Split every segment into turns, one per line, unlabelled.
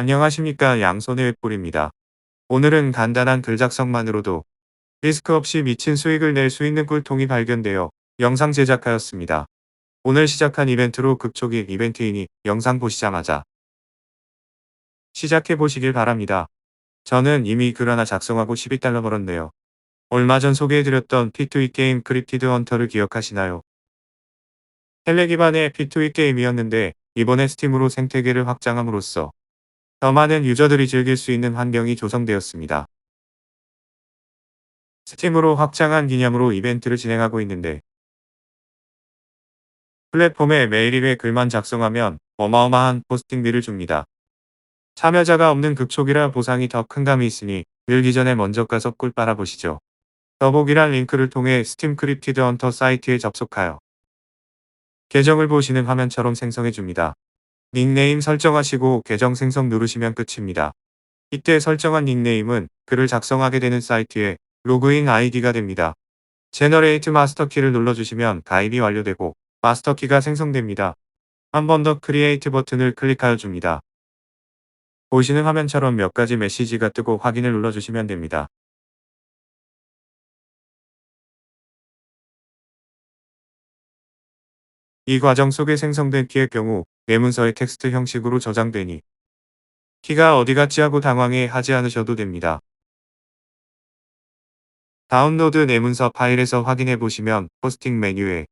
안녕하십니까 양손의 웹볼입니다. 오늘은 간단한 글 작성만으로도 리스크 없이 미친 수익을 낼 수 있는 꿀통이 발견되어 영상 제작하였습니다. 오늘 시작한 이벤트로 급초기 이벤트이니 영상 보시자마자 시작해 보시길 바랍니다. 저는 이미 글 하나 작성하고 12달러 벌었네요. 얼마 전 소개해드렸던 P2E 게임 크립티드 헌터를 기억하시나요? 텔레 기반의 P2E 게임이었는데 이번에 스팀으로 생태계를 확장함으로써 더 많은 유저들이 즐길 수 있는 환경이 조성되었습니다. 스팀으로 확장한 기념으로 이벤트를 진행하고 있는데 플랫폼에 매일 1회 글만 작성하면 어마어마한 포스팅비를 줍니다. 참여자가 없는 극초기라 보상이 더 큰 감이 있으니 늘기 전에 먼저 가서 꿀 빨아보시죠. 더보기란 링크를 통해 스팀 크립티드 헌터 사이트에 접속하여 계정을 보시는 화면처럼 생성해줍니다. 닉네임 설정하시고 계정 생성 누르시면 끝입니다. 이때 설정한 닉네임은 글을 작성하게 되는 사이트의 로그인 아이디가 됩니다. 제너레이트 마스터키를 눌러주시면 가입이 완료되고 마스터키가 생성됩니다. 한 번 더 크리에이트 버튼을 클릭하여 줍니다. 보시는 화면처럼 몇 가지 메시지가 뜨고 확인을 눌러주시면 됩니다. 이 과정 속에 생성된 키의 경우 내문서의 텍스트 형식으로 저장되니 키가 어디 갔지 하고 당황해 하지 않으셔도 됩니다. 다운로드 내문서 파일에서 확인해 보시면 포스팅 메뉴에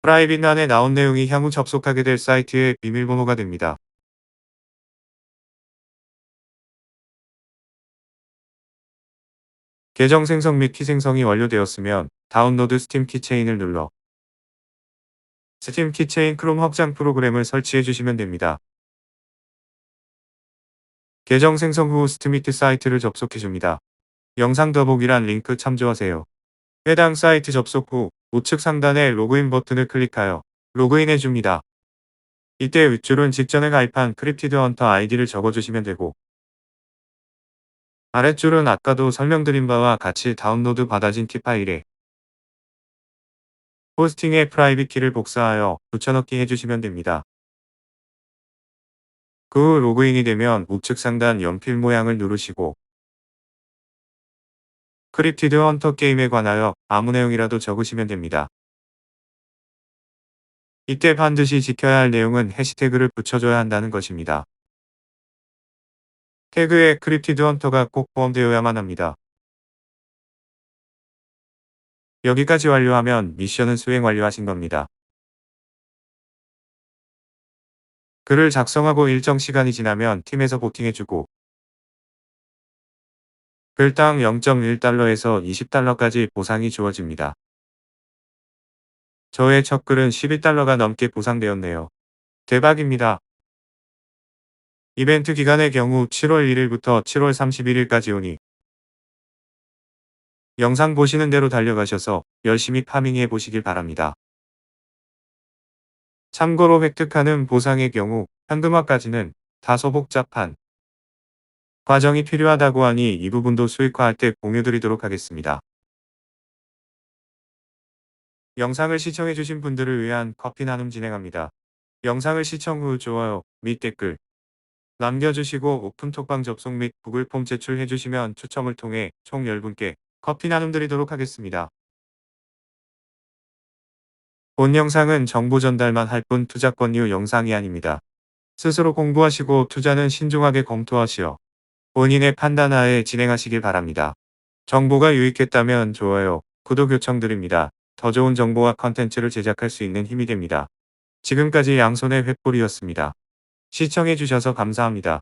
프라이빗란에 나온 내용이 향후 접속하게 될 사이트의 비밀번호가 됩니다. 계정 생성 및 키 생성이 완료되었으면 다운로드 스팀 키체인을 눌러 스팀 키체인 크롬 확장 프로그램을 설치해 주시면 됩니다. 계정 생성 후 스트미트 사이트를 접속해 줍니다. 영상 더보기란 링크 참조하세요. 해당 사이트 접속 후 우측 상단의 로그인 버튼을 클릭하여 로그인해 줍니다. 이때 윗줄은 직전에 가입한 크립티드 헌터 아이디를 적어주시면 되고 아랫줄은 아까도 설명드린 바와 같이 다운로드 받아진 키 파일에 호스팅의 프라이빗 키를 복사하여 붙여넣기 해주시면 됩니다. 그 후 로그인이 되면 우측 상단 연필 모양을 누르시고 크립티드 헌터 게임에 관하여 아무 내용이라도 적으시면 됩니다. 이때 반드시 지켜야 할 내용은 해시태그를 붙여줘야 한다는 것입니다. 태그에 크립티드 헌터가 꼭 포함되어야만 합니다. 여기까지 완료하면 미션은 수행 완료하신 겁니다. 글을 작성하고 일정 시간이 지나면 팀에서 보팅해주고 글당 0.1달러에서 20달러까지 보상이 주어집니다. 저의 첫 글은 12달러가 넘게 보상되었네요. 대박입니다. 이벤트 기간의 경우 7월 1일부터 7월 31일까지 오니 영상 보시는 대로 달려가셔서 열심히 파밍해 보시길 바랍니다. 참고로 획득하는 보상의 경우 현금화까지는 다소 복잡한 과정이 필요하다고 하니 이 부분도 수익화할 때 공유드리도록 하겠습니다. 영상을 시청해주신 분들을 위한 커피 나눔 진행합니다. 영상을 시청 후 좋아요 및 댓글 남겨주시고 오픈톡방 접속 및 구글 폼 제출해주시면 추첨을 통해 총 10분께 커피 나눔 드리도록 하겠습니다. 본 영상은 정보 전달만 할 뿐 투자권유 영상이 아닙니다. 스스로 공부하시고 투자는 신중하게 검토하시어 본인의 판단하에 진행하시길 바랍니다. 정보가 유익했다면 좋아요, 구독 요청드립니다. 더 좋은 정보와 컨텐츠를 제작할 수 있는 힘이 됩니다. 지금까지 양손의 횃불이었습니다. 시청해주셔서 감사합니다.